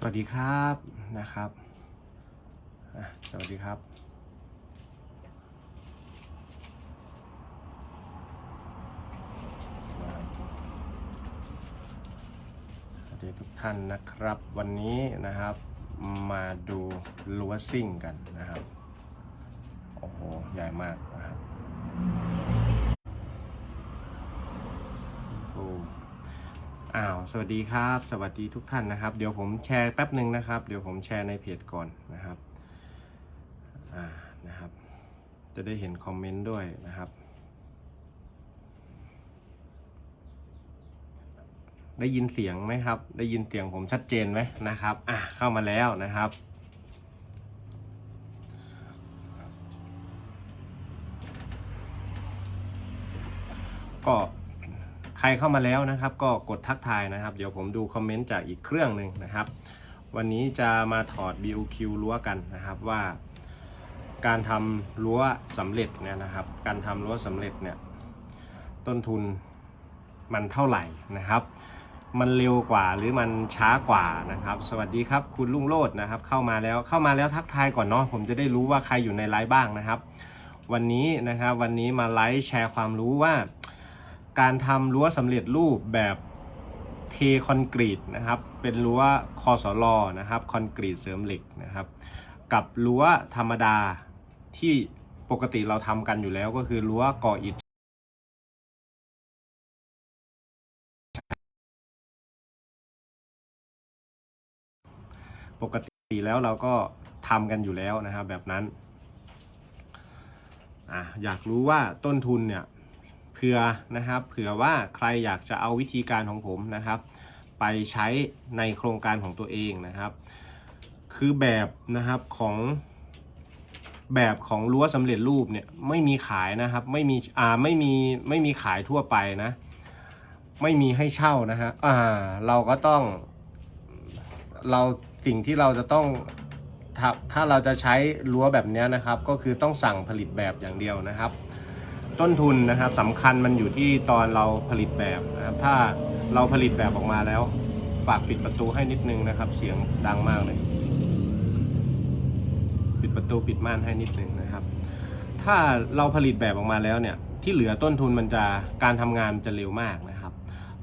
สวัสดีครับนะครับสวัสดีครับ สวัสดีทุกท่านนะครับ วันนี้นะครับ มาดูลัวซิ่งกันนะครับ โอ้โห ใหญ่มากนะครับโอ้ อ้าวสวัสดีครับ สวัสดีทุกท่านนะครับ เดี๋ยวผมแชร์แป๊บหนึ่งนะครับ เดี๋ยวผมแชร์ในเพจก่อนนะครับอ่านะครับ จะได้เห็นคอมเมนต์ด้วยนะครับ ได้ยินเสียงไหมครับ ได้ยินเสียงผมชัดเจนไหมนะครับอะเข้ามาแล้วนะครับก็ ใครเข้ามาแล้วนะครับ ก็กดทักทายนะครับ เดี๋ยวผมดูคอมเมนต์จากอีกเครื่องหนึ่งนะครับ วันนี้จะมาถอด BOQ รั้วกันนะครับว่า การทำรั้วสำเร็จเนี่ยนะครับ การทำรั้วสำเร็จเนี่ยต้นทุนมันเท่าไหร่นะครับ มันเร็วกว่าหรือมันช้ากว่านะครับ สวัสดีครับคุณลุงโลดนะครับ เข้ามาแล้วเข้ามาแล้วทักทายก่อนเนาะผมจะได้รู้ว่าใครอยู่ในไลฟ์บ้างนะครับ วันนี้นะครับวันนี้มาไลฟ์แชร์ความรู้ว่า การทำรั้วสำเร็จรูปแบบเทคอนกรีตนะครับ เป็นรั้วคอสลอนะครับคอนกรีตเสริมเหล็กนะครับ กับรั้วธรรมดาที่ปกติเราทำกันอยู่แล้วก็คือรั้วก่ออิฐปกติแล้วเราก็ทำกันอยู่แล้วนะครับแบบนั้นอะอยากรู้ว่าต้นทุนเนี่ย เผื่อนะครับเผื่อว่าใครอยากจะเอาวิธีการของผมนะครับ ไปใช้ในโครงการของตัวเองนะครับ คือแบบนะครับของแบบของรั้วสำเร็จรูปเนี่ยไม่มีขายนะครับไม่มีอ่าไม่มีไม่มีขายทั่วไปนะไม่มีให้เช่านะฮะอ่าเราก็ต้องเราสิ่งที่เราจะต้องถ้าถ้าเราจะใช้รั้วแบบนี้นะครับ ก็คือต้องสั่งผลิตแบบอย่างเดียวนะครับ ต้นทุนนะครับสำคัญมันอยู่ที่ตอนเราผลิตแบบนะครับ ถ้าเราผลิตแบบออกมาแล้ว ฝากปิดประตูให้นิดนึงนะครับ เสียงดังมากเลย ปิดประตูปิดม่านให้นิดนึงนะครับ ถ้าเราผลิตแบบออกมาแล้วเนี่ย ที่เหลือต้นทุนมันจะการทำงานจะเร็วมากนะครับ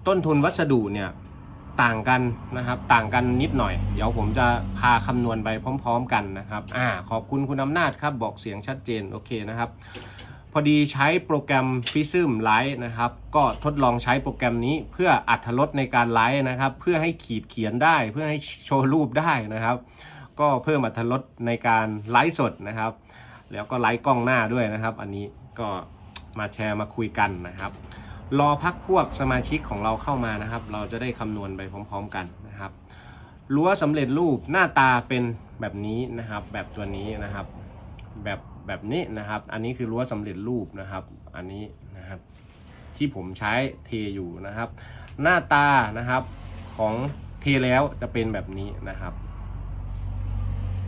ต้นทุนวัสดุเนี่ยต่างกันนะครับ ต่างกันนิดหน่อย เดี๋ยวผมจะพาคำนวณไปพร้อม ๆ กันนะครับ อ่า ขอบคุณคุณอำนาจครับ บอกเสียงชัดเจน โอเคนะครับ พอดีใช้โปรแกรม Prism Lite นะครับ ก็ทดลองใช้โปรแกรมนี้เพื่ออัธรสในการไลฟ์นะครับ เพื่อให้ขีดเขียนได้ เพื่อให้โชว์รูปได้นะครับ ก็เพิ่มอัธรสในการไลฟ์สดนะครับ แล้วก็ไลฟ์กล้องหน้าด้วยนะครับ อันนี้ก็มาแชร์มาคุยกันนะครับ รอพักพวกสมาชิกของเราเข้ามานะครับ เราจะได้คำนวณไปพร้อม ๆ กันนะครับรั้วสำเร็จรูปหน้าตาเป็นแบบนี้นะครับ แบบตัวนี้นะครับ แบบ แบบนี้นะครับ อันนี้คือรั้วสำเร็จรูปนะครับ อันนี้นะครับ ที่ผมใช้เทอยู่นะครับ หน้าตานะครับของเทแล้วจะเป็นแบบนี้นะครับ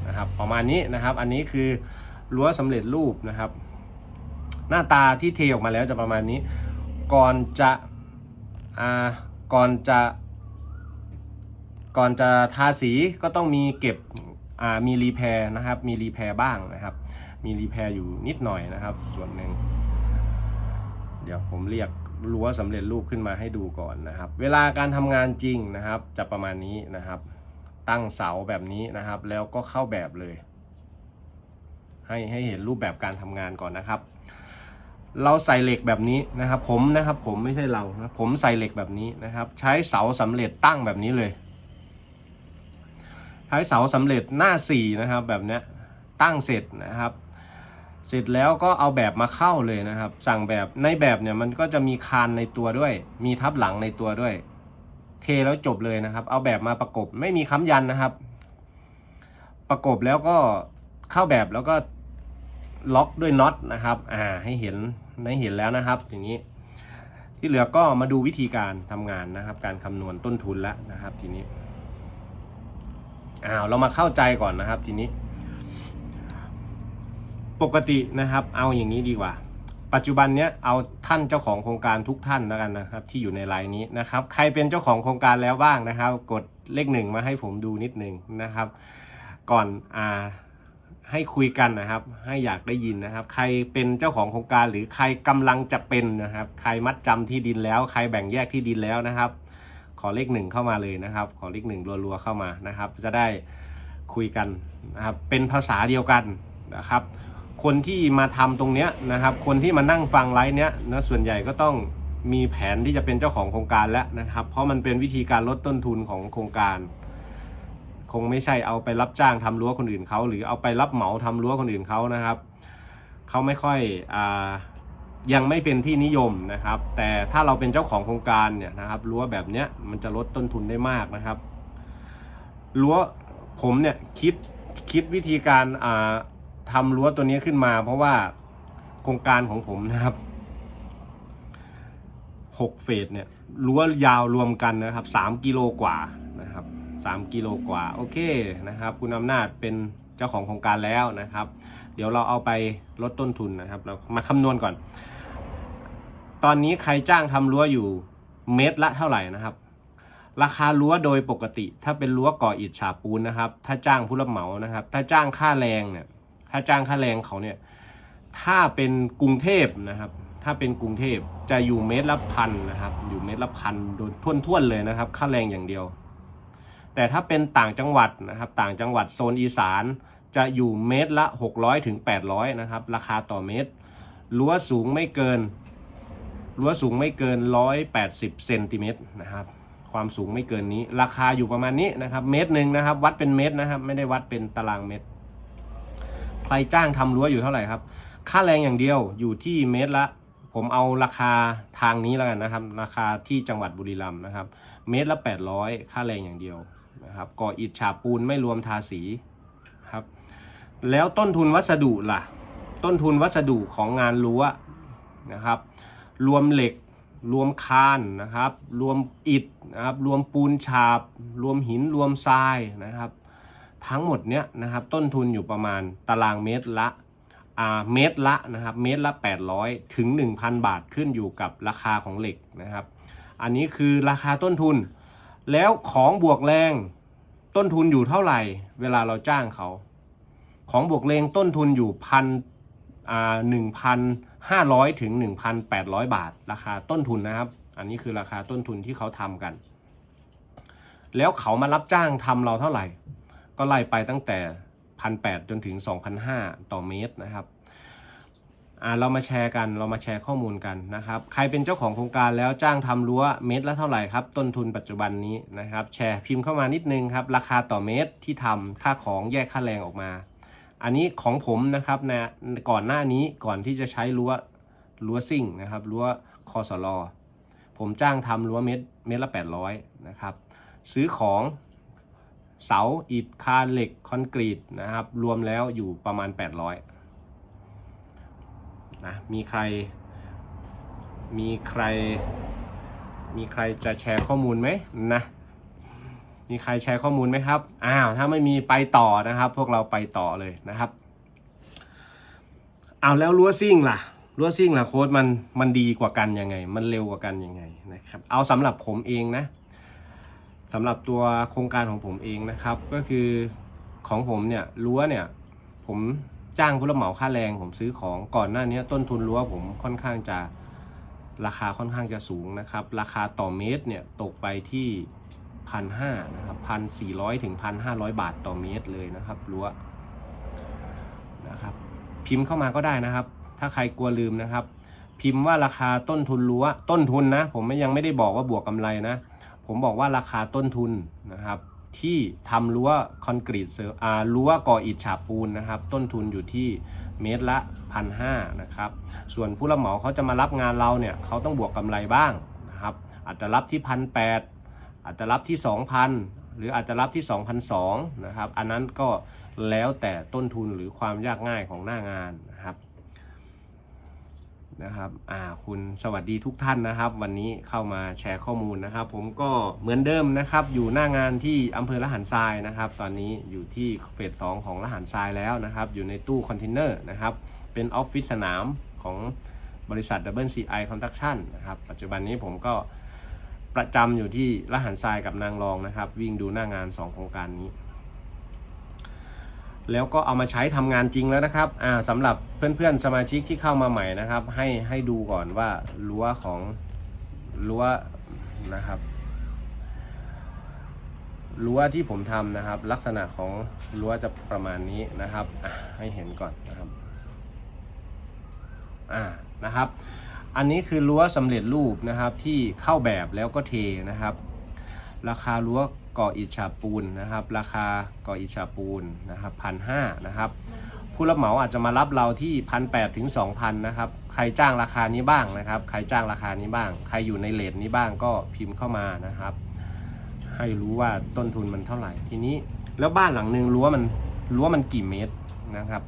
นะครับประมาณนี้นะครับ อันนี้คือรั้วสำเร็จรูปนะครับ หน้าตาที่เทออกมาแล้วจะประมาณนี้ ก่อนจะอ่าก่อนจะ ก่อนจะทาสีก็ต้องมีเก็บอ่ามีรีแพร์นะครับ มีรีแพร์บ้างนะครับ มีรีแพร์อยู่นิดหน่อยนะครับ ส่วนหนึ่งเดี๋ยวผมเรียกรั้วสำเร็จรูปขึ้นมาให้ดูก่อนนะครับ เวลาการทำงานจริงนะครับ จะประมาณนี้นะครับ ตั้งเสาแบบนี้นะครับ แล้วก็เข้าแบบเลย ให้ให้เห็นรูปแบบการทำงานก่อนนะครับ เราใส่เหล็กแบบนี้นะครับ ผมนะครับผมไม่ใช่เรานะผมใส่เหล็กแบบนี้นะครับ ใช้เสาสำเร็จตั้งแบบนี้เลยใช้เสาสำเร็จหน้าสี่นะครับแบบนี้ตั้งเสร็จนะครับ เสร็จแล้วก็เอาแบบมาเข้าเลยนะครับ สั่งแบบในแบบเนี่ยมันก็จะมีคานในตัวด้วย มีทับหลังในตัวด้วย เทแล้วจบเลยนะครับ เอาแบบมาประกบไม่มีค้ำยันนะครับ ประกบแล้วก็เข้าแบบแล้วก็ล็อกด้วยน็อตนะครับอ่าให้เห็นให้เห็นแล้วนะครับอย่างนี้ ที่เหลือก็มาดูวิธีการทำงานนะครับ การคำนวณต้นทุนแล้วนะครับ ทีนี้อ้าวเรามาเข้าใจก่อนนะครับ ทีนี้ ปกตินะครับ เอาอย่างนี้ดีกว่า ปัจจุบันเนี้ยเอาท่านเจ้าของโครงการทุกท่านแล้วกันนะครับ ที่อยู่ในไลน์นี้นะครับ ใครเป็นเจ้าของโครงการแล้วบ้างนะครับ กดเลขหนึ่งมาให้ผมดูนิดหนึ่งนะครับ ก่อนอ่าให้คุยกันนะครับ ให้อยากได้ยินนะครับ ใครเป็นเจ้าของโครงการหรือใครกำลังจะเป็นนะครับ ใครมัดจำที่ดินแล้ว ใครแบ่งแยกที่ดินแล้วนะครับ ขอเลขหนึ่งเข้ามาเลยนะครับ ขอเลขหนึ่งรัวๆเข้ามานะครับ จะได้คุยกันนะครับ เป็นภาษาเดียวกันนะครับ คนที่มาทำตรงเนี้ยนะครับ คนที่มานั่งฟังไลฟ์เนี้ยนะส่วนใหญ่ก็ต้องมีแผนที่จะเป็นเจ้าของโครงการแล้วนะครับ เพราะมันเป็นวิธีการลดต้นทุนของโครงการ คงไม่ใช่เอาไปรับจ้างทำรั้วคนอื่นเขาหรือเอาไปรับเหมาทำรั้วคนอื่นเขานะครับเขาไม่ค่อยอายังไม่เป็นที่นิยมนะครับ แต่ถ้าเราเป็นเจ้าของโครงการเนี่ยนะครับรั้วแบบเนี้ยมันจะลดต้นทุนได้มากนะครับรั้วผมเนี่ยคิดคิดวิธีการอ่า ทำรั้วตัวนี้ขึ้นมา เพราะว่าโครงการของผมนะครับ6เฟสเนี่ยรั้วยาวรวมกันนะครับ3กิโลกว่านะครับ3กิโลกว่าโอเคนะครับ คุณอำนาจเป็นเจ้าของโครงการแล้วนะครับ เดี๋ยวเราเอาไปลดต้นทุนนะครับ เรามาคำนวณก่อน ตอนนี้ใครจ้างทำรั้วอยู่เมตรละเท่าไหร่นะครับ ราคารั้วโดยปกติ ถ้าเป็นรั้วก่ออิฐฉาบปูนนะครับ ถ้าจ้างผู้รับเหมานะครับ ถ้าจ้างค่าแรงเนี่ย ถ้าจ้างค่าแรงเขาเนี่ย ถ้าเป็นกรุงเทพนะครับ ถ้าเป็นกรุงเทพจะอยู่เมตรละพันนะครับ อยู่เมตรละพันโดยท่วนๆเลยนะครับ ค่าแรงอย่างเดียว แต่ถ้าเป็นต่างจังหวัดนะครับ ต่างจังหวัดโซนอีสานจะอยู่เมตรละ 600ถึง800นะครับ ราคาต่อเมตรรั้วสูงไม่เกินรั้วสูงไม่เกิน 180เซนติเมตรนะครับ ความสูงไม่เกินนี้ ราคาอยู่ประมาณนี้นะครับ เมตรหนึ่งนะครับ วัดเป็นเมตรนะครับ ไม่ได้วัดเป็นตารางเมตร ใครจ้างทำรั้วอยู่เท่าไหร่ครับ ค่าแรงอย่างเดียวอยู่ที่เมตรละ ผมเอาราคาทางนี้แล้วกันนะครับ ราคาที่จังหวัดบุรีรัมย์นะครับ เมตรละ 800 ค่าแรงอย่างเดียวนะครับก่ออิฐฉาบปูนไม่รวมทาสีครับ แล้วต้นทุนวัสดุล่ะ ต้นทุนวัสดุของงานรั้วนะครับ รวมเหล็กรวมคานนะครับ รวมอิฐนะครับ รวมปูนฉาบ รวมหิน รวมทรายนะครับ ทั้งหมดเนี้ยนะครับต้นทุนอยู่ประมาณตารางเมตรละเมตรละนะครับเมตรละ 800 ถึง 1,000 บาทขึ้นอยู่กับราคาของเหล็กนะครับ อันนี้คือราคาต้นทุน แล้วของบวกแรงต้นทุนอยู่เท่าไหร่ เวลาเราจ้างเขา ของบวกแรงต้นทุนอยู่พันอ่าหนึ่งพันห้าร้อยถึงหนึ่งพันแปดร้อยบาท ราคาต้นทุนนะครับ อันนี้คือราคาต้นทุนที่เขาทำกัน แล้วเขามารับจ้างทำเราเท่าไหร่ ก็ไล่ไปตั้งแต่พันแปดจนถึงสองพันห้าต่อเมตรนะครับอ่าเรามาแชร์กันเรามาแชร์ข้อมูลกันนะครับ ใครเป็นเจ้าของโครงการแล้วจ้างทำรั้วเมตรละเท่าไหร่ครับ ต้นทุนปัจจุบันนี้นะครับ แชร์พิมพ์เข้ามานิดนึงครับ ราคาต่อเมตรที่ทำค่าของแยกค่าแรงออกมา อันนี้ของผมนะครับนะก่อนหน้านี้ก่อนที่จะใช้รั้วรั้วซิ่งนะครับรั้วคอสลอผมจ้างทำรั้วเมตรเมตรละ800นะครับซื้อของ เสาอิฐคานเหล็กคอนกรีตนะครับ รวมแล้วอยู่ประมาณ 800นะมีใคร มีใคร มีใครจะแชร์ข้อมูลไหมนะมีใครแชร์ข้อมูลไหมครับอ้าวถ้าไม่มีไปต่อนะครับ พวกเราไปต่อเลยนะครับเอาแล้วรั้วซิ่งล่ะรั้วซิ่งล่ะโค้ดมันมันดีกว่ากันยังไง มันเร็วกว่ากันยังไงนะครับ เอาสำหรับผมเองนะ สำหรับตัวโครงการของผมเองนะครับ ก็คือของผมเนี่ยรั้วเนี่ยผมจ้างผู้รับเหมาค่าแรงผมซื้อของก่อนหน้านี้ต้นทุนรั้วผมค่อนข้างจะราคาค่อนข้างจะสูงนะครับ ราคาต่อเมตรเนี่ยตกไปที่พันห้านะครับพันสี่ร้อยถึงพันห้าร้อยบาทต่อเมตรเลยนะครับรั้วนะครับ พิมพ์เข้ามาก็ได้นะครับ ถ้าใครกลัวลืมนะครับ พิมพ์ว่าราคาต้นทุนรั้วต้นทุนนะ ผมยังไม่ได้บอกว่าบวกกำไรนะ ผมบอกว่าราคาต้นทุนนะครับที่ทำรั้วคอนกรีตเสริมอ่ารั้วก่ออิฐฉาบปูนนะครับ ต้นทุนอยู่ที่เมตรละพันห้านะครับ ส่วนผู้รับเหมาเขาจะมารับงานเราเนี่ยเขาต้องบวกกำไรบ้างนะครับ อาจจะรับที่พันแปดอาจจะรับที่2,000หรืออาจจะรับที่2,200นะครับ อันนั้นก็แล้วแต่ต้นทุนหรือความยากง่ายของหน้างานนะครับ นะครับอ่าคุณสวัสดีทุกท่านนะครับ วันนี้เข้ามาแชร์ข้อมูลนะครับ ผมก็เหมือนเดิมนะครับ อยู่หน้างานที่อำเภอละหันทรายนะครับ ตอนนี้อยู่ที่เฟสสองของละหันทรายแล้วนะครับ อยู่ในตู้คอนเทนเนอร์นะครับ เป็นออฟฟิศสนามของบริษัท WCI Construction นะครับ ปัจจุบันนี้ผมก็ประจำอยู่ที่ละหันทรายกับนางรองนะครับ วิ่งดูหน้างาน 2 โครงการนี้ แล้วก็เอามาใช้ทำงานจริงแล้วนะครับอ่าสำหรับเพื่อนๆสมาชิกที่เข้ามาใหม่นะครับ ให้ให้ดูก่อนว่ารั้วของรั้วนะครับรั้วที่ผมทำนะครับ ลักษณะของรั้วจะประมาณนี้นะครับให้เห็นก่อนนะครับอ่านะครับ อันนี้คือรั้วสำเร็จรูปนะครับที่เข้าแบบแล้วก็เทนะครับ ราคารั้ว ก่ออิฐฉาบปูนนะครับ ราคาก่ออิฐฉาบปูนนะครับพันห้านะครับ ผู้รับเหมาอาจจะมารับเราที่พันแถึงสองพันนะครับ ใครจ้างราคานี้บ้างนะครับ ใครจ้างราคานี้บ้าง ใครอยู่ในเลทนี้บ้างก็พิมพ์เข้ามานะครับ ให้รู้ว่าต้นทุนมันเท่าไหร่ทีนี้ แล้วบ้านหลังหนึ่งรั้วมันรั้วมันกี่เมตรนะครับ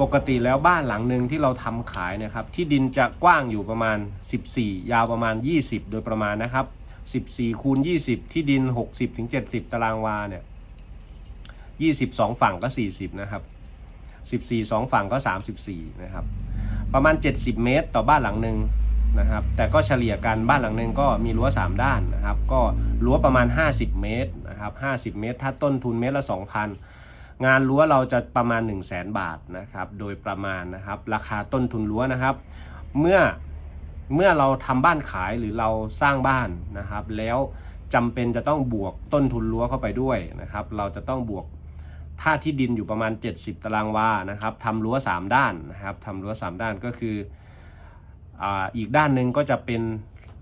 ปกติแล้วบ้านหลังหนึ่งที่เราทำขายนะครับ ที่ดินจะกว้างอยู่ประมาณ 14 ยาวประมาณ 20 โดยประมาณนะครับ 14คูณ20 ที่ดิน 60ถึง70 ตารางวาเนี่ย22ฝั่งก็ 40 นะครับ 14 2 ฝั่งก็ 34 นะครับ ประมาณ 70 เมตรต่อบ้านหลังหนึ่งนะครับ แต่ก็เฉลี่ยกันบ้านหลังหนึ่งก็มีรั้ว 3 ด้านนะครับ ก็รั้วประมาณ 50 เมตรนะครับ50 เมตร ถ้าต้นทุนเมตรละ 2,000 งานรั้วเราจะประมาณ 1 0 0 0 0แบาทนะครับ โดยประมาณนะครับ ราคาต้นทุนรั้วนะครับ เมื่อ เมื่อเราทำบ้านขายหรือเราสร้างบ้านนะครับ แล้วจำเป็นจะต้องบวกต้นทุนรั้วเข้าไปด้วยนะครับ เราจะต้องบวกถ้าที่ดินอยู่ประมาณ 70 ตารางวานะครับทำรั้ว 3 ด้านนะครับทำรั้ว 3 ด้านก็คืออาอีกด้านหนึ่งก็จะเป็น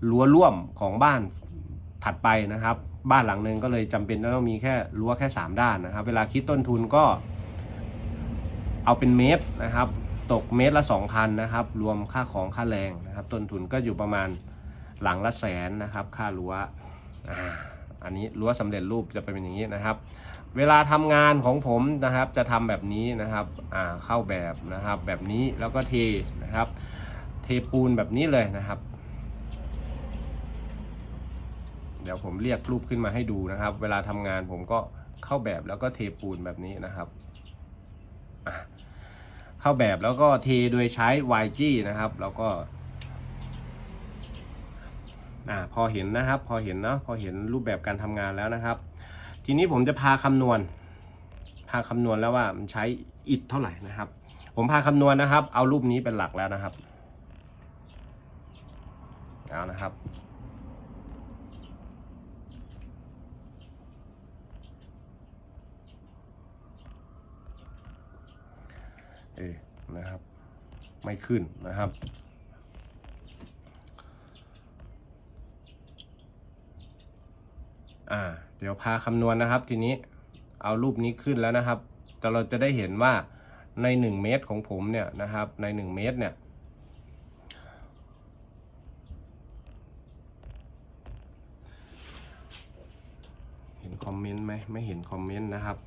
รั้วร่วมของบ้านถัดไปนะครับ บ้านหลังหนึ่งก็เลยจำเป็นต้องมีแค่รั้วแค่ 3 ด้านนะครับ เวลาคิดต้นทุนก็เอาเป็นเมตรนะครับ ตกเมตรละ 2,000นะครับ รวมค่าของค่าแรงนะครับ ต้นทุนก็อยู่ประมาณหลังละแสนนะครับ ค่ารั้วอ่าอันนี้รั้วสำเร็จรูปจะเป็นอย่างนี้นะครับ เวลาทำงานของผมนะครับ จะทำแบบนี้นะครับอ่าเข้าแบบนะครับ แบบนี้แล้วก็เทนะครับ เทปูนแบบนี้เลยนะครับ เดี๋ยวผมเรียกรูปขึ้นมาให้ดูนะครับ เวลาทำงานผมก็เข้าแบบแล้วก็เทปูนแบบนี้นะครับอะ เข้าแบบแล้วก็เทโดยใช้ YG นะครับ แล้วก็อ่าพอเห็นนะครับ พอเห็นเนาะพอเห็นรูปแบบการทำงานแล้วนะครับ ทีนี้ผมจะพาคำนวณ พาคำนวณแล้วว่ามันใช้อิฐเท่าไหร่นะครับ ผมพาคำนวณนะครับ เอารูปนี้เป็นหลักแล้วนะครับ เอานะครับ เอนะครับ ไม่ขึ้นนะครับ อ่า เดี๋ยวพาคำนวณนะครับทีนี้เอารูปนี้ขึ้นแล้วนะครับ แต่เราจะได้เห็นว่าใน 1 เมตรของผมเนี่ยนะครับ ใน 1 เมตรเนี่ย เห็นคอมเมนต์ไหมไม่เห็นคอมเมนต์นะครับ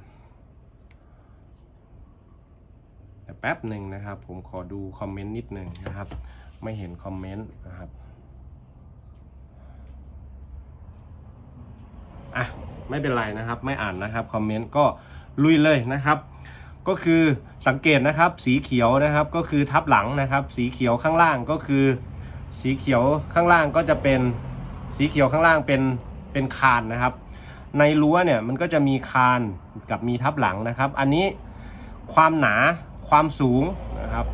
แป๊บหนึ่งนะครับ ผมขอดูคอมเมนต์นิดหนึ่งนะครับ ไม่เห็นคอมเมนต์นะครับอะไม่เป็นไรนะครับ ไม่อ่านนะครับคอมเมนต์ก็ลุยเลยนะครับ ก็คือสังเกตนะครับ สีเขียวนะครับก็คือทับหลังนะครับ สีเขียวข้างล่างก็คือ สีเขียวข้างล่างก็จะเป็นสีเขียวข้างล่างเป็นเป็นคานนะครับ ในรั้วเนี่ยมันก็จะมีคานกับมีทับหลังนะครับ อันนี้ความหนา ความสูงนะครับ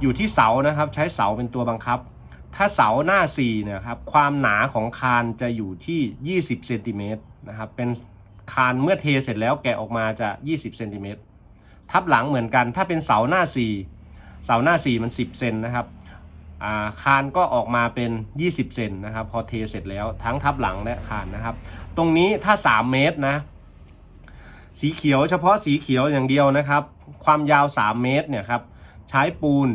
อยู่ที่เสานะครับใช้เสาเป็นตัวบังคับ ถ้าเสาหน้า4เนี่ยครับความหนาของคานจะอยู่ที่ 20เซนติเมตรนะครับเป็นคานเมื่อเทเสร็จแล้วแกะออกมาจะ 20เซนติเมตรทับหลังเหมือนกัน ถ้าเป็นเสาหน้า 4 เสาหน้า 4 มัน 10เซนนะครับาคานก็ออกมาเป็น 20 เซนนะครับ พอเทเสร็จแล้วทั้งทับหลังและคานนะครับ ตรงนี้ถ้า 3 เมตรนะ สีเขียวเฉพาะสีเขียวอย่างเดียวนะครับ ความยาว 3 เมตรเนี่ยครับใช้ปูน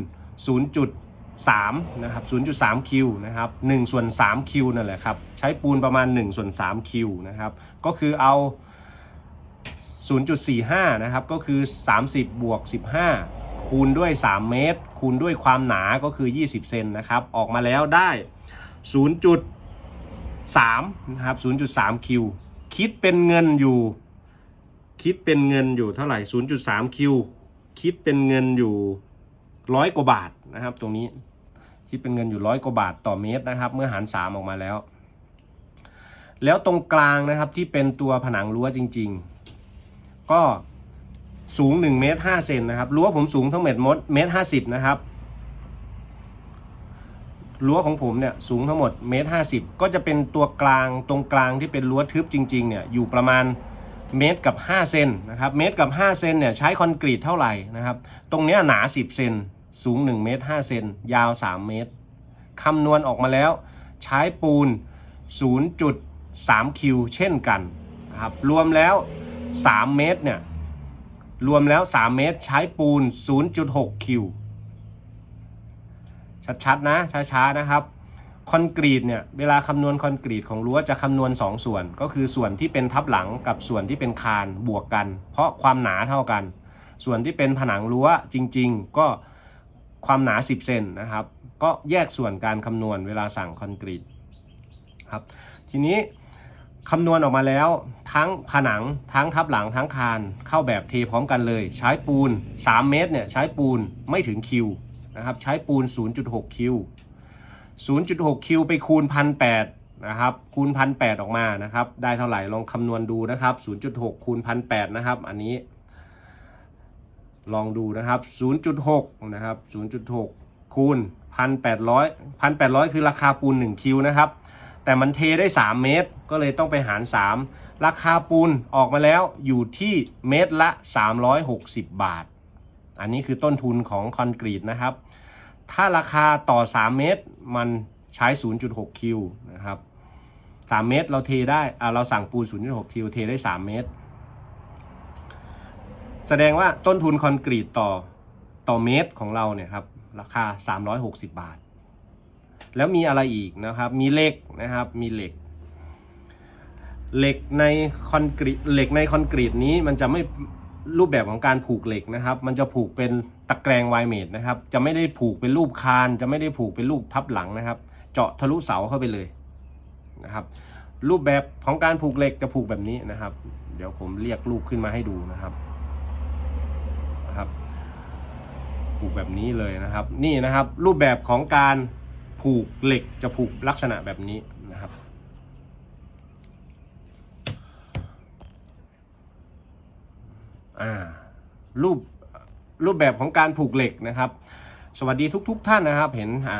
0.3 นะครับ 0.3 คิวนะครับ1ส่วน3คิวนั่นแหละครับใช้ปูนประมาณ1ส่วน3คิวนะครับก็คือเอา 0.45 นะครับก็คือ 30 บวก 15 คูณด้วย 3 เมตร คูณด้วยความหนาก็คือ 20 เซนนะครับออกมาแล้วได้ 0.3 นะครับ 0.3 คิวคิดเป็นเงินอยู่ คิดเป็นเงินอยู่เท่าไหร่ 0.3 คิว คิดเป็นเงินอยู่ร้อยกว่าบาทนะครับ ตรงนี้ คิดเป็นเงินอยู่ร้อยกว่าบาทต่อเมตรนะครับ เมื่อหาร 3 ออกมาแล้ว แล้วตรงกลางนะครับที่เป็นตัวผนังรั้วจริง ๆ ก็สูง1เมตร5เซนนะครับ รั้วผมสูงทั้งหมดมดเมตร50นะครับ รั้วของผมเนี่ยสูงทั้งหมดเมตร50ก็จะเป็นตัวกลางตรงกลางที่เป็นรั้วทึบจริง ๆ เนี่ยอยู่ประมาณ เมตรกับ 5 เซนนะครับเมตรกับ 5 เซนเนี่ยใช้คอนกรีตเท่าไหร่นะครับ ตรงเนี้ยหนา 10 เซนสูง 1 เมตร 5 เซนยาว 3 เมตรคำนวณออกมาแล้ว ใช้ปูน 0.3 คิว เช่นกันนะครับรวมแล้ว 3 เมตรเนี่ยรวมแล้ว 3 เมตรใช้ปูน 0.6 คิว ชัดๆ นะช้าๆนะครับ คอนกรีตเนี่ยเวลาคำนวณคอนกรีตของรั้วจะคำนวณ 2 ส่วน ก็คือส่วนที่เป็นทับหลังกับส่วนที่เป็นคานบวกกัน เพราะความหนาเท่ากัน ส่วนที่เป็นผนังรั้วจริง ๆ ก็ความหนา 10 เซนนะครับ ก็แยกส่วนการคำนวณเวลาสั่งคอนกรีตครับทีนี้คำนวณออกมาแล้วทั้งผนังทั้งทับหลังทั้งคานเข้าแบบเทพร้อมกันเลย ใช้ปูน 3 เมตรเนี่ยใช้ปูนไม่ถึงคิวนะครับใช้ปูน 0.6 คิว 0.6 คิวไปคูณ 1,800นะครับคูณ 1,800 ออกมานะครับ ได้เท่าไหร่ลองคำนวณดูนะครับ 0.6 คูณ 1,800 นะครับ อันนี้ ลองดูนะครับ 0.6 นะครับ 0.6 คูณ 1,800 1,800 คือราคาปูน 1 คิวนะครับ แต่มันเทได้ 3 เมตร ก็เลยต้องไปหาร 3 ราคาปูนออกมาแล้วอยู่ที่เมตรละ 360 บาท อันนี้คือต้นทุนของคอนกรีตนะครับ ถ้าราคาต่อ 3 เมตร มันใช้ 0.6 คิวนะครับ 3 เมตรเราเทได้เราสั่งปูน 0.6 คิว เทได้ 3 เมตร แสดงว่าต้นทุนคอนกรีตต่อต่อเมตรของเราเนี่ยครับราคา 360 บาท แล้วมีอะไรอีกนะครับ มีเหล็กนะครับ มีเหล็ก เหล็กในคอนกรีต เหล็กในคอนกรีตนี้มันจะไม่ รูปแบบของการผูกเหล็กนะครับ มันจะผูกเป็นตะแกรงไวเมดนะครับ จะไม่ได้ผูกเป็นรูปคาน จะไม่ได้ผูกเป็นรูปทับหลังนะครับ เจาะทะลุเสาเข้าไปเลยนะครับ รูปแบบของการผูกเหล็กจะผูกแบบนี้นะครับ เดี๋ยวผมเรียกรูปขึ้นมาให้ดูนะครับนะครับ ผูกแบบนี้เลยนะครับ นี่นะครับ รูปแบบของการผูกเหล็กจะผูกลักษณะแบบนี้นะค รูปรูปแบบของการผูกเหล็กนะครับ สวัสดีทุกๆท่านนะครับเห็นอ่า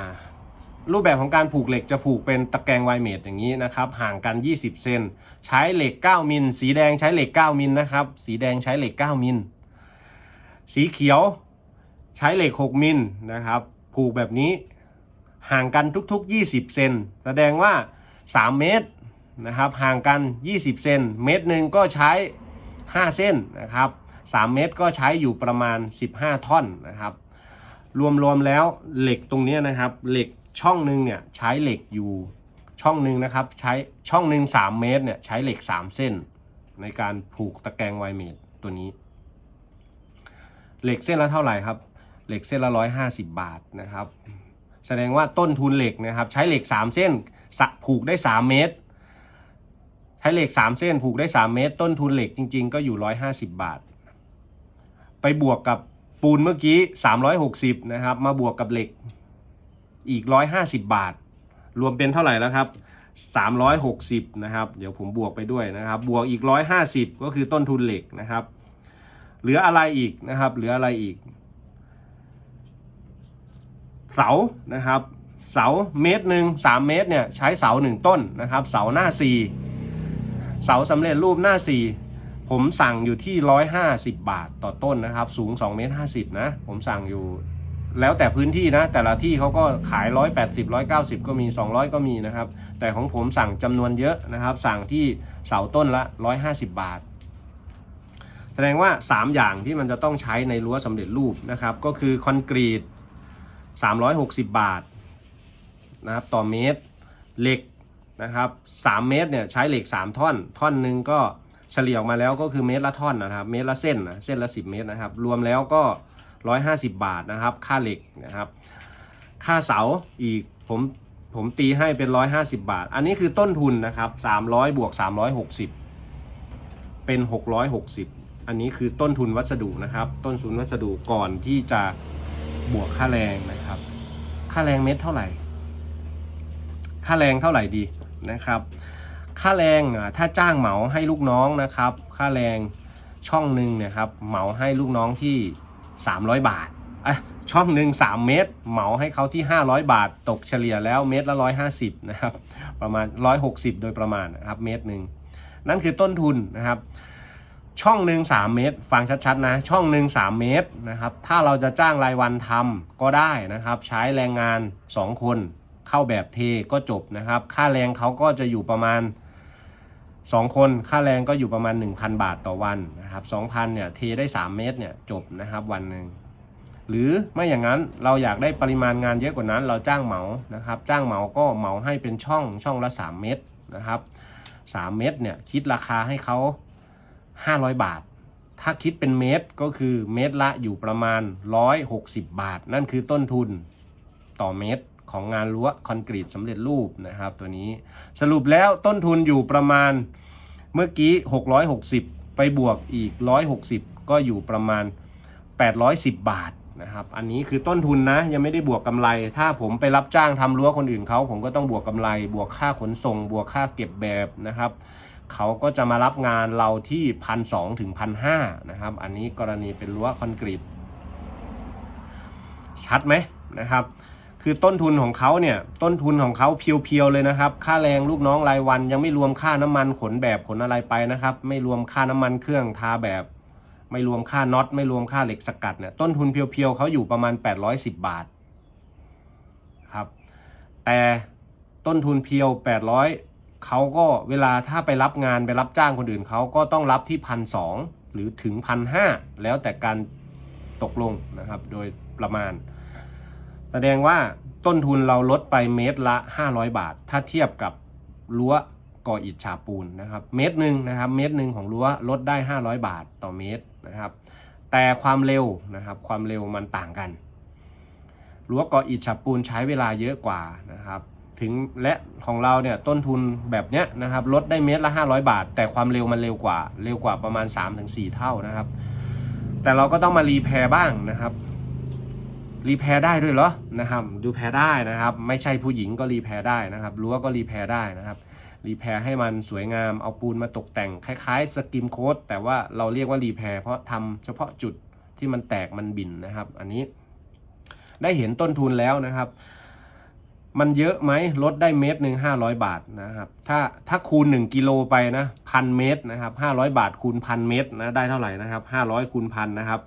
รูปแบบของการผูกเหล็กจะผูกเป็นตะแกรงไวเมตรอย่างนี้นะครับ ห่างกัน 20 เซนใช้เหล็ก 9 มิล สีแดงใช้เหล็ก 9 มิลนะครับ สีแดงใช้เหล็ก 9 มิล สีเขียวใช้เหล็ก 6 มิลนะครับ ผูกแบบนี้ห่างกันทุก ๆ 20 เซนแสดงว่า 3 เมตรนะครับห่างกัน 20 เซนเมตรหนึ่งก็ใช้ 5 เส้นนะครับ 3 เมตรก็ใช้อยู่ประมาณ 15 ท่อนนะครับ รวมๆแล้วเหล็กตรงนี้นะครับ เหล็กช่องหนึ่งเนี่ยใช้เหล็กอยู่ช่องหนึ่งนะครับใช้ช่องหนึ่ง3เมตรเนี่ยใช้เหล็ก 3 เส้น ในการผูกตะแกรงไวเมตรตัวนี้ เหล็กเส้นละเท่าไหร่ครับ เหล็กเส้นละ 150 บาทนะครับ แสดงว่าต้นทุนเหล็กนะครับ ใช้เหล็ก 3 เส้นสผูกได้ 3 เมตรใช้เหล็ก 3 เส้นผูกได้ 3 เมตร ต้นทุนเหล็กจริง ๆ ก็อยู่ 150 บาท ไปบวกกับปูนเมื่อกี้ 360 นะครับ มาบวกกับเหล็กอีก 150 บาท รวมเป็นเท่าไหร่แล้วครับ 360 นะครับ เดี๋ยวผมบวกไปด้วยนะครับ บวกอีก 150 ก็คือต้นทุนเหล็กนะครับ เหลืออะไรอีกนะครับ เหลืออะไรอีก เสานะครับ เสาเมตรหนึ่งสามเมตรเนี่ยใช้เสาหนึ่งต้นนะครับ เสาหน้าสี่เสาสำเร็จรูปหน้าสี่ ผมสั่งอยู่ที่ร้อยห้าสิบบาทต่อต้นนะครับ สูงสองเมตรห้าสิบนะ ผมสั่งอยู่แล้วแต่พื้นที่นะ แต่ละที่เขาก็ขายร้อยแปดสิบร้อยเก้าสิบก็มีสองร้อยก็มีนะครับ แต่ของผมสั่งจำนวนเยอะนะครับ สั่งที่เสาต้นละร้อยห้าสิบบาท แสดงว่า 3 อย่างที่มันจะต้องใช้ในรั้วสำเร็จรูปนะครับ ก็คือคอนกรีต 360 บาทนะครับต่อเมตรเหล็กนะครับ 3 เมตรเนี่ยใช้เหล็ก 3 ท่อน ท่อนหนึ่งก็ เฉลี่ยออกมาแล้วก็คือเมตรละท่อนนะครับ เมตรละเส้นนะเส้นละ 10 เมตรนะครับ รวมแล้วก็ 150 บาทนะครับ ค่าเหล็กนะครับ ค่าเสาอีกผมผมตีให้เป็น 150 บาท อันนี้คือต้นทุนนะครับ 300 บวก 360 เป็น 660 อันนี้คือต้นทุนวัสดุนะครับ ต้นทุนวัสดุก่อนที่จะบวกค่าแรงนะครับ ค่าแรงเม็ดเท่าไหร่ ค่าแรงเท่าไหร่ดีนะครับ ค่าแรงอะถ้าจ้างเหมาให้ลูกน้องนะครับ ค่าแรงช่องหนึ่งเนี่ยครับ เหมาให้ลูกน้องที่ 300 บาทอะช่องหนึ่ง3 เมตร เหมาให้เขาที่ 500 บาท ตกเฉลี่ยแล้วเมตรละ 150 นะครับ ประมาณ 160 โดยประมาณนะครับ เมตรหนึ่งนั่นคือต้นทุนนะครับ ช่องหนึ่ง3 เมตร ฟังชัดๆนะ ช่องหนึ่ง3 เมตรนะครับ ถ้าเราจะจ้างรายวันทำก็ได้นะครับ ใช้แรงงาน 2 คน เข้าแบบเทก็จบนะครับ ค่าแรงเขาก็จะอยู่ประมาณ 2 คนค่าแรงก็อยู่ประมาณ 1,000 บาทต่อวันนะครับ2,000เนี่ยเทได้ 3 เมตรเนี่ยจบนะครับวันหนึ่งหรือไม่อย่างนั้นเราอยากได้ปริมาณงานเยอะกว่านั้น เราจ้างเหมานะครับจ้างเหมาก็เหมาให้เป็นช่องช่องละ 3 เมตรนะครับ3เมตรเนี่ยคิดราคาให้เขา500 บาท ถ้าคิดเป็นเมตรก็คือเมตรละอยู่ประมาณ 160 บาท นั่นคือต้นทุนต่อเมตร ของงานรั้วคอนกรีตสำเร็จรูปนะครับตัวนี้สรุปแล้วต้นทุนอยู่ประมาณเมื่อกี้ 660 ไปบวกอีก 160 ก็อยู่ประมาณ 810 บาทนะครับอันนี้คือต้นทุนนะยังไม่ได้บวกกำไร ถ้าผมไปรับจ้างทำรั้วคนอื่นเขาผมก็ต้องบวกกำไร บวกค่าขนส่ง บวกค่าเก็บแบบนะครับเขาก็จะมารับงานเราที่พันสองถึงพันห้านะครับอันนี้กรณีเป็นรั้วคอนกรีตชัดไหมนะครับ คือต้นทุนของเขาเนี่ยต้นทุนของเขาเพียวๆเลยนะครับ ค่าแรงลูกน้องรายวันยังไม่รวมค่าน้ำมันขนแบบขนอะไรไปนะครับ ไม่รวมค่าน้ำมันเครื่องทาแบบ ไม่รวมค่าน็อตไม่รวมค่าเหล็กสกัดเนี่ยต้นทุนเพียวๆเขาอยู่ประมาณ 810 บาทครับแต่ต้นทุนเพียว 800เขาก็เวลาถ้าไปรับงานไปรับจ้างคนอื่นเขาก็ต้องรับที่พันสองหรือถึงพันห้าแล้วแต่การตกลงนะครับโดยประมาณ แสดงว่าต้นทุนเราลดไปเมตรละ 500 บาท ถ้าเทียบกับรั้วก่ออิฐฉาบปูนนะครับ เมตรหนึ่งนะครับ เมตรหนึ่งของรั้วลดได้ 500 บาทต่อเมตรนะครับ แต่ความเร็วนะครับ ความเร็วมันต่างกันรั้วก่ออิฐฉาบปูนใช้เวลาเยอะกว่านะครับ ถึงและของเราเนี่ยต้นทุนแบบเนี้ยนะครับลดได้เมตรละ 500 บาท แต่ความเร็วมันเร็วกว่า เร็วกว่าประมาณ 3-4 เท่านะครับ แต่เราก็ต้องมารีแพร์บ้างนะครับ รีแพร์ได้ด้วยเหรอนะครับดูแพร์ได้นะครับ ไม่ใช่ผู้หญิงก็รีแพร์ได้นะครับรั้วก็รีแพร์ได้นะครับรีแพร์ให้มันสวยงามเอาปูนมาตกแต่งคล้ายๆสกิมโค้ดแต่ว่าเราเรียกว่ารีแพร์เพราะทำเฉพาะจุดที่มันแตกมันบินนะครับ อันนี้ได้เห็นต้นทุนแล้วนะครับ มันเยอะไหมลดได้เมตรหนึ่งห้าร้อยบาทนะครับ ถ้าถ้าคูณ 1 กิโลไปนะพันเมตรนะครับห้าร้อยบาทคูณพันเมตรนะได้เท่าไหร่นะครับห้าร้อยคูณพันนะครับ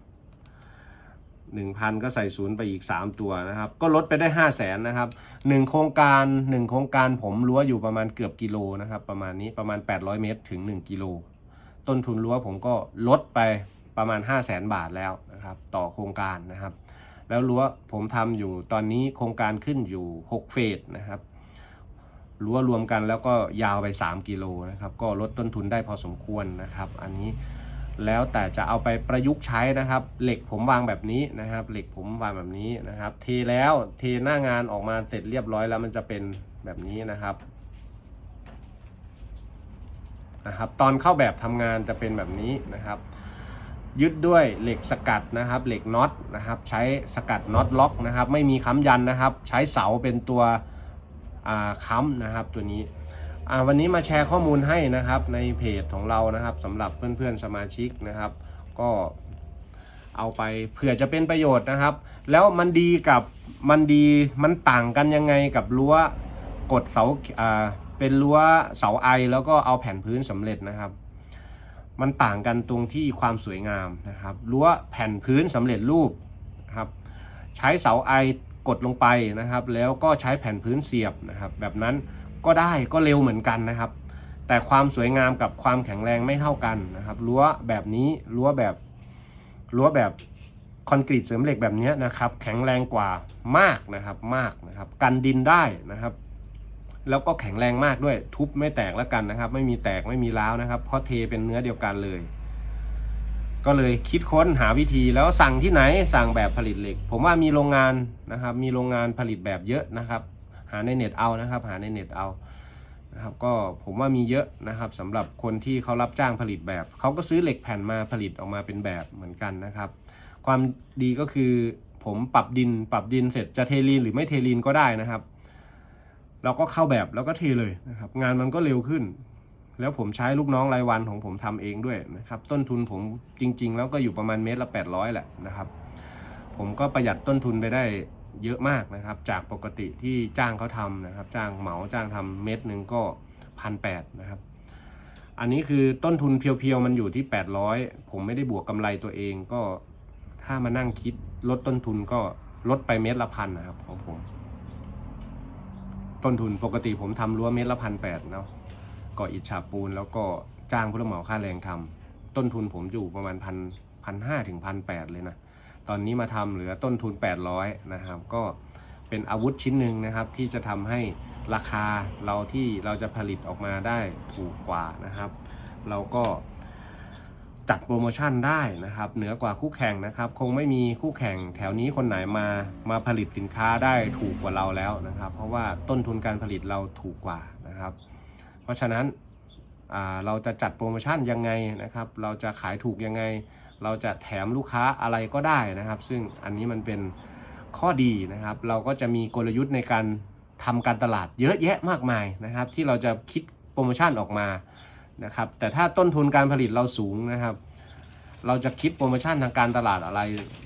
หนึ่งพันก็ใส่ศูนย์ไปอีก 3 ตัวนะครับ ก็ลดไปได้ 5 0 0แสนนะครับหนึ่งโครงการหนึ่งโครงการผมรั้วอยู่ประมาณเกือบกิโลนะครับ ประมาณนี้ประมาณ 800 เมตรถึง 1 กิโล ต้นทุนรั้วผมก็ลดไปประมาณ 5 0 0แสนบาทแล้วนะครับ ต่อโครงการนะครับ แล้วรั้วผมทำอยู่ตอนนี้โครงการขึ้นอยู่ 6 เฟสนะครับรั้วรวมกันแล้วก็ยาวไป 3 กิโลนะครับ ก็ลดต้นทุนได้พอสมควรนะครับ อันนี้ แล้วแต่จะเอาไปประยุกต์ใช้นะครับ เหล็กผมวางแบบนี้นะครับ เหล็กผมวางแบบนี้นะครับ เทแล้วเทหน้างานออกมาเสร็จเรียบร้อยแล้วมันจะเป็นแบบนี้นะครับนะครับ ตอนเข้าแบบทำงานจะเป็นแบบนี้นะครับ ยึดด้วยเหล็กสกัดนะครับ เหล็กน็อตนะครับ ใช้สกัดน็อตล็อกนะครับ ไม่มีค้ำยันนะครับ ใช้เสาเป็นตัวค้ำนะครับตัวนี้ วันนี้มาแชร์ข้อมูลให้นะครับในเพจของเรานะครับสำหรับเพื่อนๆสมาชิกนะครับ ก็เอาไปเผื่อจะเป็นประโยชน์นะครับ แล้วมันดีกับมันดีมันต่างกันยังไงกับรั้วกดเสาอ่าเป็นรั้วเสาไอแล้วก็เอาแผ่นพื้นสำเร็จนะครับ มันต่างกันตรงที่ความสวยงามนะครับรั้วแผ่นพื้นสำเร็จรูปนะครับใช้เสาไอกดลงไปนะครับ แล้วก็ใช้แผ่นพื้นเสียบนะครับ แบบนั้น ก็ได้ก็เร็วเหมือนกันนะครับ แต่ความสวยงามกับความแข็งแรงไม่เท่ากันนะครับรั้วแบบนี้รั้วแบบรั้วแบบคอนกรีตเสริมเหล็กแบบนี้นะครับ แข็งแรงกว่ามากนะครับมากนะครับ กันดินได้นะครับ แล้วก็แข็งแรงมากด้วยทุบไม่แตกแล้วกันนะครับ ไม่มีแตกไม่มีร้าวนะครับ เพราะเทเป็นเนื้อเดียวกันเลย ก็เลยคิดค้นหาวิธีแล้วสั่งที่ไหนสั่งแบบผลิตเหล็ก ผมว่ามีโรงงานนะครับ มีโรงงานผลิตแบบเยอะนะครับ หาในเน็ตเอานะครับ หาในเน็ตเอานะครับก็ผมว่ามีเยอะนะครับสำหรับคนที่เขารับจ้างผลิตแบบ เขาก็ซื้อเหล็กแผ่นมาผลิตออกมาเป็นแบบเหมือนกันนะครับ ความดีก็คือผมปรับดินปรับดินเสร็จจะเทลีนหรือไม่เทลีนก็ได้นะครับ เราก็เข้าแบบแล้วก็เทเลยนะครับ งานมันก็เร็วขึ้น แล้วผมใช้ลูกน้องรายวันของผมทำเองด้วยนะครับ ต้นทุนผมจริง ๆ แล้วก็อยู่ประมาณเมตรละ800แหละนะครับ ผมก็ประหยัดต้นทุนไปได้ เยอะมากนะครับ จากปกติที่จ้างเขาทำนะครับ จ้างเหมาจ้างทำเม็ดหนึ่งก็พันแปดนะครับ อันนี้คือต้นทุนเพียวๆมันอยู่ที่ 800 ผมไม่ได้บวกกำไรตัวเองก็ถ้ามานั่งคิดลดต้นทุนก็ลดไปเม็ดละพันนะครับของผม ต้นทุนปกติผมทำรั้วเม็ดละพันแปดเนาะก่ออิฐฉาบปูนแล้วก็จ้างผู้รับเหมาค่าแรงทำต้นทุนผมอยู่ประมาณพันพันห้าถึงพันแปดเลยนะ ตอนนี้มาทำเหลือต้นทุน 800 นะครับ ก็เป็นอาวุธชิ้นหนึ่งนะครับที่จะทำให้ราคาเราที่เราจะผลิตออกมาได้ถูกกว่านะครับ เราก็จัดโปรโมชั่นได้นะครับ เหนือกว่าคู่แข่งนะครับ คงไม่มีคู่แข่งแถวนี้คนไหนมามาผลิตสินค้าได้ถูกกว่าเราแล้วนะครับ เพราะว่าต้นทุนการผลิตเราถูกกว่านะครับ เพราะฉะนั้นเราจะจัดโปรโมชั่นยังไงนะครับ เราจะขายถูกยังไง เราจะแถมลูกค้าอะไรก็ได้นะครับ ซึ่งอันนี้มันเป็นข้อดีนะครับ เราก็จะมีกลยุทธ์ในการทำการตลาดเยอะแยะมากมายนะครับ ที่เราจะคิดโปรโมชั่นออกมานะครับ แต่ถ้าต้นทุนการผลิตเราสูงนะครับ เราจะคิดโปรโมชั่นทางการตลาดอะไร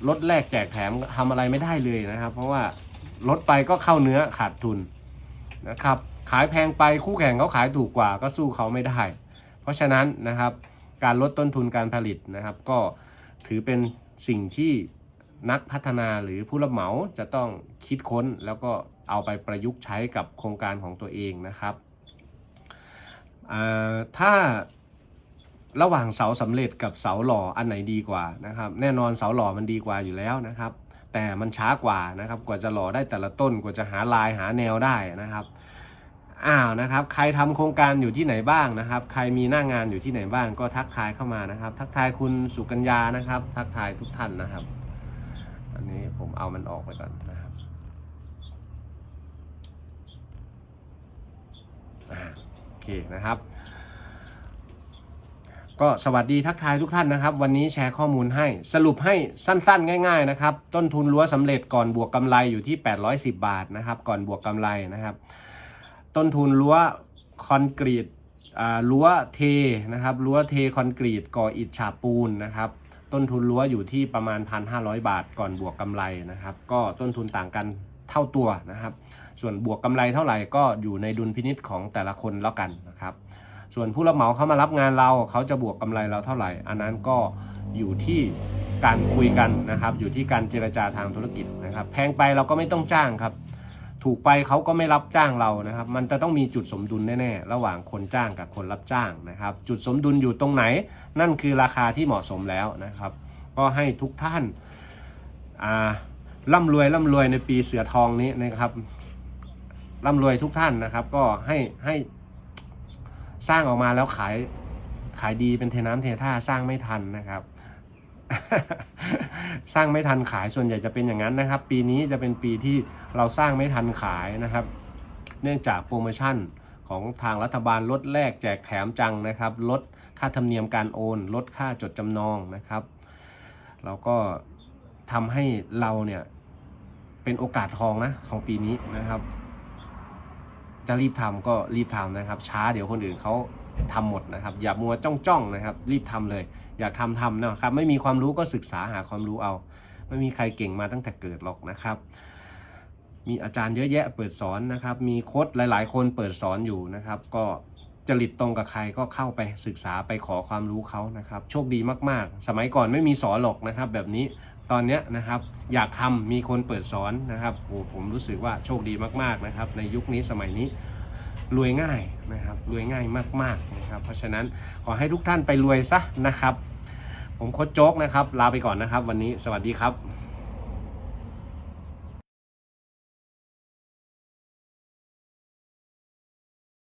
ลดแลกแจกแถมทำอะไรไม่ได้เลยนะครับ เพราะว่าลดไปก็เข้าเนื้อขาดทุนนะครับ ขายแพงไปคู่แข่งเขาขายถูกกว่าก็สู้เขาไม่ได้ เพราะฉะนั้นนะครับ การลดต้นทุนการผลิตนะครับ ก็ถือเป็นสิ่งที่นักพัฒนาหรือผู้รับเหมาจะต้องคิดค้นแล้วก็เอาไปประยุกต์ใช้กับโครงการของตัวเองนะครับ ถ้าระหว่างเสาสำเร็จกับเสาหล่ออันไหนดีกว่านะครับ แน่นอนเสาหล่อมันดีกว่าอยู่แล้วนะครับ แต่มันช้ากว่านะครับ กว่าจะหล่อได้แต่ละต้นกว่าจะหาลายหาแนวได้นะครับ อ้าวนะครับ ใครทำโครงการอยู่ที่ไหนบ้างนะครับ ใครมีหน้างานอยู่ที่ไหนบ้างก็ทักทายเข้ามานะครับ ทักทายคุณสุกัญญานะครับ ทักทายทุกท่านนะครับ อันนี้ผมเอามันออกไปก่อนนะครับโอเคนะครับ ก็สวัสดีทักทายทุกท่านนะครับ วันนี้แชร์ข้อมูลให้สรุปให้สั้น ๆ ง่าย ๆ นะครับ ต้นทุนรั้วสำเร็จก่อนบวกกำไรอยู่ที่ 810 บาทนะครับ ก่อนบวกกำไรนะครับ ต้นทุนรั้วคอนกรีตอ่ารั้วเทนะครับรั้วเทคอนกรีตก่ออิฐฉาบปูนนะครับ ต้นทุนรั้วอยู่ที่ประมาณ 1,500 บาท ก่อนบวกกำไรนะครับ ก็ต้นทุนต่างกันเท่าตัวนะครับ ส่วนบวกกำไรเท่าไหร่ก็อยู่ในดุลพินิษของแต่ละคนแล้วกันนะครับ ส่วนผู้รับเหมาเขามารับงานเราเขาจะบวกกำไรเราเท่าไหร่ อันนั้นก็อยู่ที่การคุยกันนะครับ อยู่ที่การเจรจาทางธุรกิจนะครับ แพงไปเราก็ไม่ต้องจ้างครับ ถูกไปเขาก็ไม่รับจ้างเรานะครับ มันจะต้องมีจุดสมดุลแน่ๆ ระหว่างคนจ้างกับคนรับจ้างนะครับ จุดสมดุลอยู่ตรงไหน นั่นคือราคาที่เหมาะสมแล้วนะครับ ก็ให้ทุกท่านอ่าร่ำรวยร่ำรวยในปีเสือทองนี้นะครับร่ำรวยทุกท่านนะครับ ก็ให้ให้สร้างออกมาแล้วขายขายดีเป็นเทน้ำเทท่าสร้างไม่ทันนะครับ สร้างไม่ทันขายส่วนใหญ่จะเป็นอย่างนั้นนะครับ ปีนี้จะเป็นปีที่เราสร้างไม่ทันขายนะครับ เนื่องจากโปรโมชั่นของทางรัฐบาลลดแลกแจกแถมจังนะครับลดค่าธรรมเนียมการโอน ลดค่าจดจำนองนะครับแล้วก็ทำให้เราเนี่ยเป็นโอกาสทองนะของปีนี้นะครับ จะรีบทำก็รีบทำนะครับ ช้าเดี๋ยวคนอื่นเขา ทำหมดนะครับ อย่ามัวจ้องจ้องๆนะครับ รีบทำเลย อยากทำทำนะครับ ไม่มีความรู้ก็ศึกษาหาความรู้เอา ไม่มีใครเก่งมาตั้งแต่เกิดหรอกนะครับ มีอาจารย์เยอะแยะเปิดสอนนะครับ มีโค้ดหลาย ๆ คนเปิดสอนอยู่นะครับ ก็จริตตรงกับใครก็เข้าไปศึกษาไปขอความรู้เขานะครับ โชคดีมาก ๆ สมัยก่อนไม่มีสอนหรอกนะครับ แบบนี้ตอนนี้นะครับอยากทำมีคนเปิดสอนนะครับโอ้ผมรู้สึกว่าโชคดีมากๆนะครับ ในยุคนี้สมัยนี้ รวยง่ายนะครับรวยง่ายมากๆนะครับ เพราะฉะนั้นขอให้ทุกท่านไปรวยซะนะครับ ผมโค้ชโจ๊กนะครับ ลาไปก่อนนะครับ วันนี้สวัสดีครับ